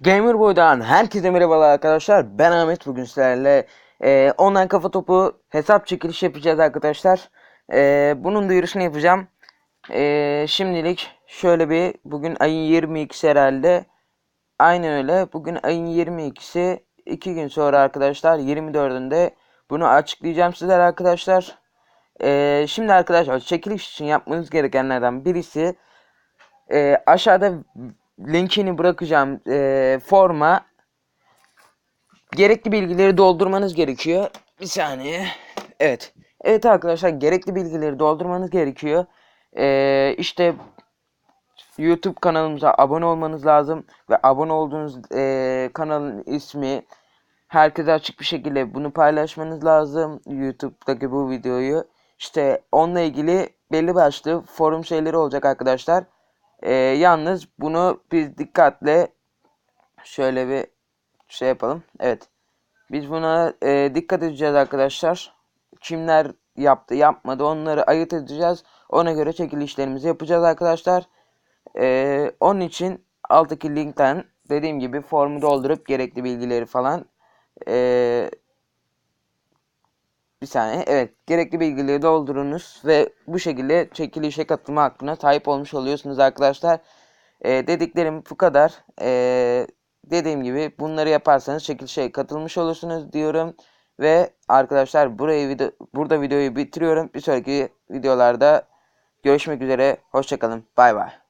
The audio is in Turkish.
Gamer Boy'dan herkese merhabalar arkadaşlar. Ben Ahmet bugün sizlerle e, online kafa topu hesap çekiliş yapacağız arkadaşlar. E, bunun duyurusunu yapacağım. E, şimdilik şöyle bir bugün ayın 22'si herhalde. Aynen öyle. Bugün ayın 22'si 2 gün sonra arkadaşlar 24'ünde bunu açıklayacağım sizlere arkadaşlar. E, şimdi arkadaşlar çekiliş için yapmanız gerekenlerden birisi e, aşağıda linkini bırakacağım e, forma gerekli bilgileri doldurmanız gerekiyor. Bir saniye. Evet. Evet arkadaşlar gerekli bilgileri doldurmanız gerekiyor. E, işte YouTube kanalımıza abone olmanız lazım ve abone olduğunuz e, kanalın ismi herkese açık bir şekilde bunu paylaşmanız lazım. YouTube'daki bu videoyu. İşte onunla ilgili belli başlı forum şeyleri olacak arkadaşlar. Ee, yalnız bunu biz dikkatle şöyle bir şey yapalım. Evet. Biz buna e, dikkat edeceğiz arkadaşlar. Kimler yaptı yapmadı onları ayırt edeceğiz. Ona göre çekilişlerimizi yapacağız arkadaşlar. Ee, onun için alttaki linkten dediğim gibi formu doldurup gerekli bilgileri falan ee, bir saniye. Evet. Gerekli bilgileri doldurunuz ve bu şekilde çekilişe katılma hakkına sahip olmuş oluyorsunuz arkadaşlar. Ee, dediklerim bu kadar. Ee, dediğim gibi bunları yaparsanız çekilişe katılmış olursunuz diyorum. Ve arkadaşlar burayı video, burada videoyu bitiriyorum. Bir sonraki videolarda görüşmek üzere. Hoşçakalın. Bay bay.